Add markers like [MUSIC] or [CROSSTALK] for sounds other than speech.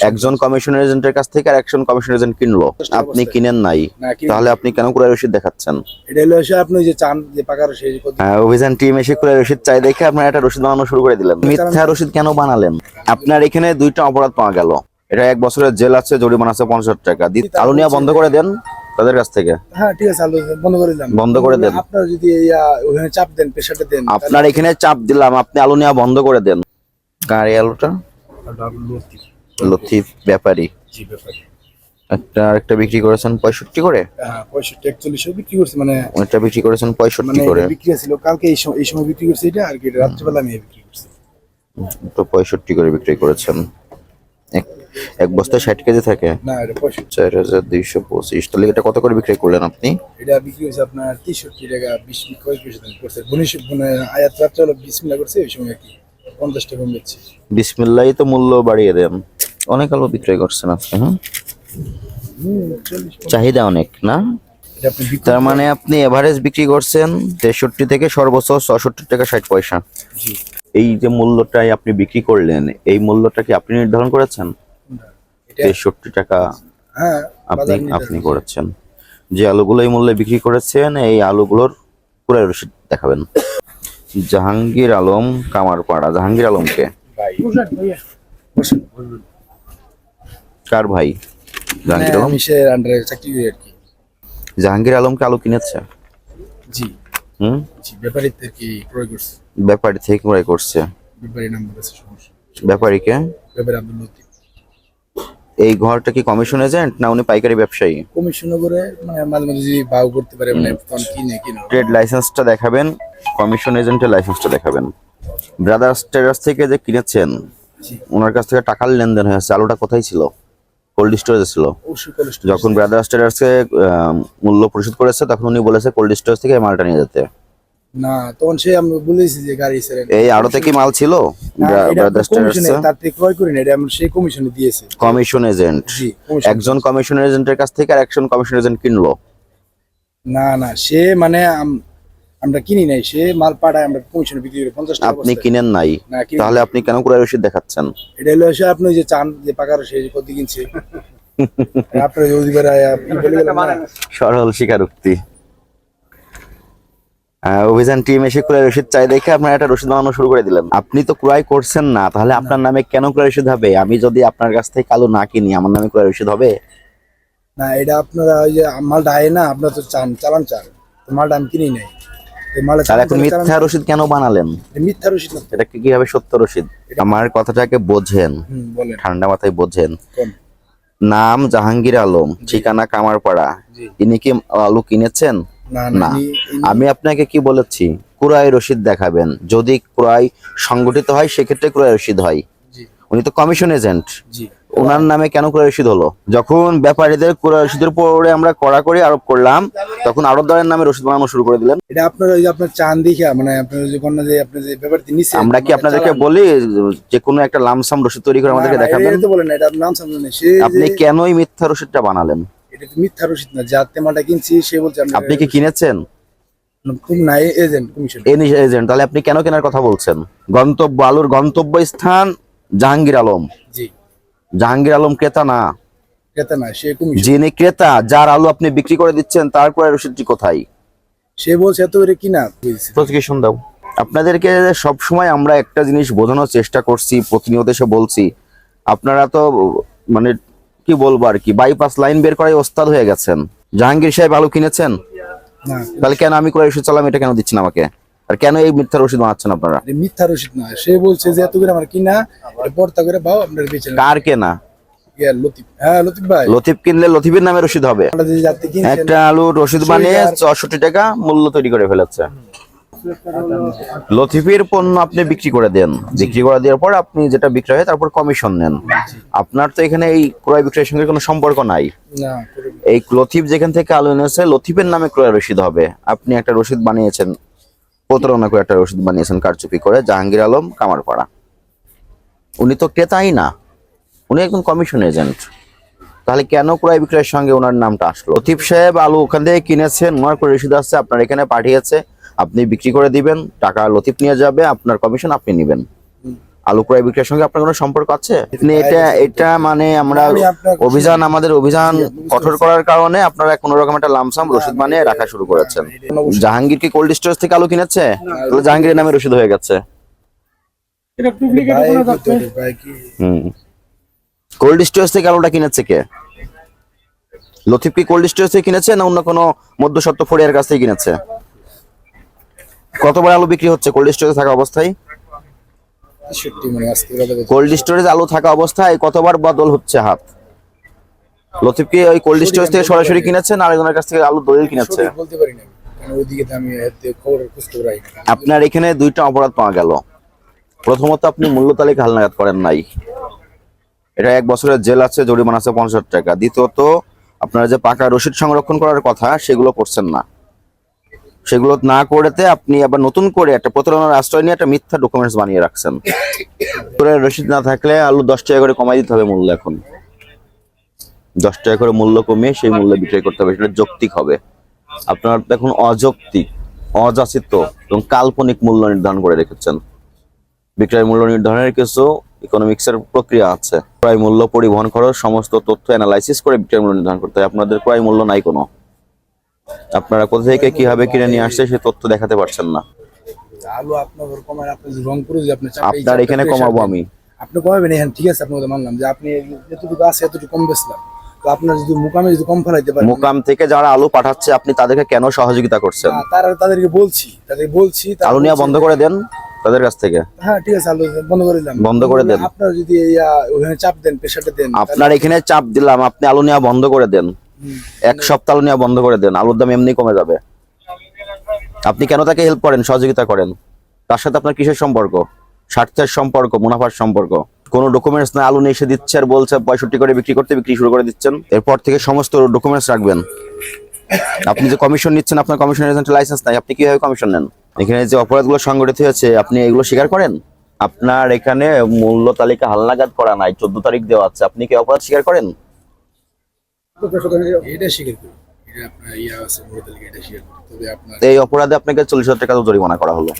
একজন কমিশন এজেন্টের কাছ থেকে আর একজন কমিশন এজেন্ট কিনলো। আপনি কিনেন নাই। তাহলে আপনি কেন ক্রয় রসিদ দেখাচ্ছেন? এটা হলো এসে আপনি যে চান যে পাকার সেই কত- হ্যাঁ, অভিযান টিম এসে ক্রয় রসিদ চাই দেখে আপনার একটা রসিদ বানানো শুরু করে দিলেন। মিথ্যা রসিদ কেন বানালেন? আপনার এখানে দুইটা অপরাধ পাওয়া গেল। এটা এক বছরের জেল আছে জরিমানা আছে পঞ্চাশ হাজার টাকা। দি- আলু নেওয়া বন্ধ করে দেন তাদের কাছ থেকে। হ্যাঁ ঠিক আছে আলু বন্ধ করে দিলাম। বন্ধ করে দেন। আপনারা যদি এই, ওখানে চাপ দেন প্রেশারটা দেন আপনার এখানে চাপ দিলাম আপনি আলু নেওয়া বন্ধ করে দেন। কার এই আলুটা? লতিফ ব্যাপারী। একটা আরেকটা বিক্রি করেছেন পঁয়ষট্টি করে? হ্যাঁ পঁয়ষট্টি একচল্লিশও বিক্রি করছে মানে ওইটা বিক্রি করেছেন পঁয়ষট্টি মানে করে। বিক্রি ছিল কালকে এই সময় এই সময় বিক্রি করছে এটা আর কি রাত্রিবেলা আমি বিক্রি করছি। তো পঁয়ষট্টি করে বিক্রি করেছেন। এক এক বস্তায় ষাট কেজি থাকে? না এটা পঁয়ষট্টি। চার হাজার দুইশো পঁচিশ। তাহলে এটা কত করে বিক্রি করলেন আপনি? এটা বিক্রি হয়েছে আপনার তেষট্টি টাকা বিশ কয়েক পয়সা দাম করছে বনিশ মানে আয়াত রাত্রে হলো বিশ মিলা করছে ওই সময় আর কি পঞ্চাশ টাকা বেচছে বিসমিল্লাই তো মূল্য বাড়িয়ে দেন। অনেক আলু বিক্রয় করছেন আজকে হ্যাঁ? চাহিদা অনেক না? আপনি তার মানে আপনি এভারেজ বিক্রি করছেন তেষট্টি থেকে সর্বোচ্চ ছষট্টি টাকা ষাট পয়সা। এই যে মূল্যটাই আপনি বিক্রি করলেন এই মূল্যটা কি আপনি নির্ধারণ করেছেন? তেষট্টি টাকা হ্যাঁ আপনি আপনি করেছেন। যে আলুগুলো এই মূল্যে বিক্রি করেছেন এই আলুগুলোর পুরো রসিদ দেখাবেন। জাহাঙ্গীর আলম কামারপাড়া। জাহাঙ্গীর আলমকে। কার ভাই? জাহাঙ্গীর মানে আলম? সে আন্ডারে চাকরি করি আর কি? জাহাঙ্গীর আলমকে আলু কিনেছে? জি। হুম? জি ব্যাপারীদের কি ক্রয় করছে? ব্যাপারী থেকে ক্রয় করছে। ব্যাপারী নাম্বার আছে সমস্যা। ব্যাপারীকে ব্যাপারী আব্দুল লতিফ। এই ঘরটা কি কমিশন এজেন্ট না উনি পাইকারি ব্যবসায়ী? কমিশন করে মানে মাঝে মাঝে যদি বাউ করতে পারে মানে তখন কিনে কিনে। ট্রেড লাইসেন্সটা দেখাবেন কমিশন এজেন্টের লাইসেন্সটা দেখাবেন। ব্রাদার্স ট্রেডার্স থেকে যে কিনেছেন জি। ওনার কাছ থেকে টাকার লেনদেন হয়েছে আলুটা কোথায় ছিল? কোল্ড স্টোরেজে ছিল যখন ব্রাদার্স ট্রেডার্সকে মূল্য পরিশোধ করেছে তখন উনি বলেছে কোল্ড স্টোরেজ থেকে মালটা নিয়ে যেতে। না তখন সে আমি বলেছি যে গাড়ি ছেড়ে এই আড়তে কি মাল ছিল? ব্রাদার্স ট্রেডার্স তার থেকে ক্রয় করি না এটা আমার সেই কমিশনে দিয়েছে। কমিশন এজেন্ট জি একজন কমিশন এজেন্টের কাছ থেকে আর একজন কমিশন এজেন্ট কিনলো? না না সে মানে আম- আমরা কিনি নাই সে মাল পাঠায় আমরা কমিশনে বিক্রি করি পঞ্চাশ টাকা আপনি কিনেন নাই? তাহলে আপনি কেন ক্রয় রসিদ দেখাচ্ছেন? এটা হলো এসে আপনি যে চান যে পাকার সে যে কত কিনছে। [LAUGHS] আপনার অধিকার সরল স্বীকারোক্তি। অভিযান টিম এসে ক্রয় রসিদ চাই দেখে আপনার একটা রসিদ বানানো শুরু করে দিলেন। আপনি তো ক্রয় করছেন না তাহলে আপনার নামে কেন ক্রয় রসিদ হবে? আমি যদি আপনার কাছ থেকে কালো না কিনি আমার নামে ক্রয় রসিদ হবে? না এটা আপনারা ওই যে মালটা আয় না আপনারা তো চান চালান চান মালটা আমি কিনি নাই। তাহলে এখন মিথ্যা রসিদ কেন বানালেন? মিথ্যা রসিদ এটা কি কীভাবে সত্য রসিদ আমার কথাটাকে বোঝেন। ঠান্ডা মাথায় বোঝেন। নাম জাহাঙ্গীর আলম ঠিকানা কামারপাড়া। ইনি কি আলু কিনেছেন? না আমি আপনাকে কি বলেছি? ক্রয় রসিদ দেখাবেন। যদি ক্রয় সংগঠিত হয় সেক্ষেত্রে ক্রয় রসিদ হয়। উনি তো কমিশন এজেন্ট। ওনার নামে কেন ক্রয় রসিদ হলো? যখন ব্যাপারীদের ক্রয় রসিদের উপরে আমরা কড়াকড়ি আরোপ করলাম তখন আড়তদারের নামে রসিদ বানানো শুরু করে দিলেন। এটা আপনার ওই যে আপনার চান দেখা মানে আপনার যে কন্যা যে আপনি যে ব্যাপারটি নিছেন আমরা কি মানে আপনাদেরকে বলি যে কোনো একটা লামসাম রসিদ তৈরি করে আমাদেরকে না, না, দেখাবেন? এটা তো বলেন না, এটা নাম সামনে সে আপনি কেনই মিথ্যা রসিদটা বানালেন? এটা তো মিথ্যা রসিদ না যার তেমাটা কিনছি সে বলছে আপনি কি কিনেছেন? খুব না এজেন্ট কমিশন। এজেন্ট তাহলে আপনি কেন কেনার কথা বলছেন? গন্তব্য আলুর গন্তব্য স্থান জাহাঙ্গীর আলম। জি। জাহাঙ্গীর আলম ক্রেতা না। ক্রেতা না সে যিনি ক্রেতা যার আলু আপনি বিক্রি করে দিচ্ছেন তার ক্রয় রসিদটি কোথায়? সে বলছে এত করে কিনা? দাও। আপনাদেরকে সব সময় আমরা একটা জিনিস বোঝানোর চেষ্টা করছি প্রতিনিয়ত এসে বলছি। আপনারা তো মানে কি বলব আর কি বাইপাস লাইন বের করাই ওস্তাদ হয়ে গেছেন। জাহাঙ্গীর সাহেব আলু কিনেছেন? না। তাহলে কেন আমি ক্রয় রসিদ চালাম এটা কেন দিচ্ছেন আমাকে? আর কেন এই মিথ্যা রসিদ বানাচ্ছেন আপনারা? মিথ্যা রসিদ না সে বলছে যে এত করে আমার কিনা পর্তা করে ভাও আপনার বেচে কার কেনা? লতিফ হ্যাঁ লতিফ কিনলে লতিফের নামে রসিদ হবে। আমরা যে যাতে কিনছেন একটা আলু রসিদ বানিয়ে চৌষট্টি টাকা মূল্য তৈরি করে ফেলেছে। লতিফের পণ্য আপনি বিক্রি করে দেন। বিক্রি করে দেওয়ার পর আপনি যেটা বিক্রয় হয় তারপর কমিশন নেন। আপনার তো এখানে এই ক্রয় বিক্রয়ের সঙ্গে কোনো সম্পর্ক নাই। এই লতিফ যেখান থেকে আলু এনেছে লতিফের নামে ক্রয় রসিদ হবে। আপনি একটা রসিদ বানিয়েছেন। প্রতারণা করে একটা ওষুধ বানিয়েছেন কারচুপি করে, জাহাঙ্গীর আলম, কামারপাড়া। উনি তো ক্রেতাই না। উনি একজন কমিশন এজেন্ট। তাহলে কেন ক্রয় বিক্রয়ের সঙ্গে ওনার নামটা আসলো? লতিফ সাহেব আলু ওখান থেকে কিনেছেন ওনার করে রসিদ আসছে, আপনার এখানে পাঠিয়েছে, আপনি বিক্রি করে দিবেন, টাকা লতিফ নিয়ে যাবে, আপনার কমিশন আপনি নেবেন। আলু ক্রয় বিক্রয়ের সঙ্গে আপনার কোনো সম্পর্ক আছে? এটা এটা মানে আমরা অভিযান আমাদের অভিযান কঠোর করার কারণে আপনারা কোনো রকম একটা লামসাম রসিদ বানিয়ে রাখা শুরু করেছেন। জাহাঙ্গীর কি কোল্ড স্টোরেজ থেকে আলু কিনেছে? তাহলে জাহাঙ্গীরের নামে রসিদ হয়ে গেছে। কোল্ড স্টোরেজ থেকে আলুটা কিনেছে কে? লতিফ কি কোল্ড স্টোরেজ থেকে কিনেছে না অন্য কোনো মধ্যসত্ত্ব ফরিয়ার কাছ থেকে কিনেছে? কতবার আলু বিক্রি হচ্ছে কোল্ড স্টোরেজে থাকা অবস্থায় তেষট্টি মানে আজকে কথা বলছি। কোল্ড স্টোরেজ আলু থাকা অবস্থায় কতবার বদল হচ্ছে হাত? লতিফ কি ওই কোল্ড স্টোরেজ থেকে সরাসরি কিনেছে না আরেকজনের কাছ থেকে আলু দলিল কিনেছে? বলতে পারি না। আপনার এখানে দুইটা অপরাধ পাওয়া গেল। প্রথমত আপনি মূল্য তালিকা হালনাগাদ করেন নাই। এটা এক বছরের জেল আছে জরিমানা আছে পঞ্চাশ টাকা। দ্বিতীয়ত আপনারা যে পাকা রসিদ সংরক্ষণ করার কথা সেগুলো করছেন না। সেগুলো না করেতে আপনি আবার নতুন করে একটা প্রতারণার আশ্রয় নিয়ে একটা মিথ্যা ডকুমেন্টস বানিয়ে রাখছেন। রসিদ না থাকলে আলু দশ টাকা করে কমাই দিতে হবে মূল্য এখন। দশ টাকা করে মূল্য কমিয়ে সেই মূল্যে বিক্রয় করতে হবে, সেটা যৌক্তিক হবে। আপনার এখন অযৌক্তিক, অযাচিত এবং কাল্পনিক মূল্য নির্ধারণ করে রেখেছেন। বিক্রয় মূল্য নির্ধারণের কিছু ইকোনমিক্সের প্রক্রিয়া আছে। ক্রয় মূল্য, পরিবহন খরচ, সমস্ত তথ্য অ্যানালাইসিস করে বিক্রয় মূল্য নির্ধারণ করতে হয় আপনাদের ক্রয় মূল্য নাই কোনো। আপনারা কোথা থেকে কীভাবে কিনে নিয়ে আসছে সেই তথ্য দেখাতে পারছেন না। আলু আপনার কমায় আপনি রংপুরে যদি আপনি আপনার এখানে কমাবো আমি। আপনি কমাবেন এখানে ঠিক আছে আপনার কথা মানলাম যে আপনি যতটুকু আছে এতটুকু কম বেচলাম। তো আপনার যদি মুকামে যদি কম ফেলাইতে পারেন মোকাম থেকে যারা আলু পাঠাচ্ছে আপনি তাদেরকে কেন সহযোগিতা করছেন? তারা তাদেরকে বলছি তাদেরকে বলছি আলু বন্ধ করে দেন তাদের কাছ থেকে। হ্যাঁ ঠিক আছে আলু বন্ধ করে দিলাম। বন্ধ করে দেন। আপনার যদি ওখানে চাপ দেন প্রেশারটা দেন আপনার এখানে চাপ দিলাম আপনি আলু নেওয়া বন্ধ করে দেন। এক সপ্তাহ নেওয়া বন্ধ করে দেন, আলুর দাম এমনি কমে যাবে। আপনি কেন তাকে হেল্প করেন, সহযোগিতা করেন? তার সাথে আপনার কিসের সম্পর্ক? স্বার্থের সম্পর্ক, মুনাফার সম্পর্ক। কোনো ডকুমেন্টস না, আলু নিয়ে এসে দিচ্ছে আর বলছে, পঁয়ষট্টি করে বিক্রি করতে, বিক্রি শুরু করে দিচ্ছেন। এরপর থেকে সমস্ত ডকুমেন্টস রাখবেন। আপনি যে কমিশন নিচ্ছেন, আপনার কমিশন এজেন্ট লাইসেন্স নাই, আপনি কীভাবে কমিশন নেন? এখানে যে অপরাধগুলো সংগঠিত হয়েছে, আপনি এগুলো স্বীকার করেন? আপনার এখানে মূল্য তালিকা হালনাগাদ করা নাই, চোদ্দ তারিখ দেওয়া আছে, আপনি কি অপরাধ স্বীকার করেন? এটা স্বীকার করি। এটা আপনার ইয়া আছে এটা স্বীকার করি। তবে আপনার এই অপরাধে আপনাকে চল্লিশ হাজার টাকা জরিমানা করা হলো।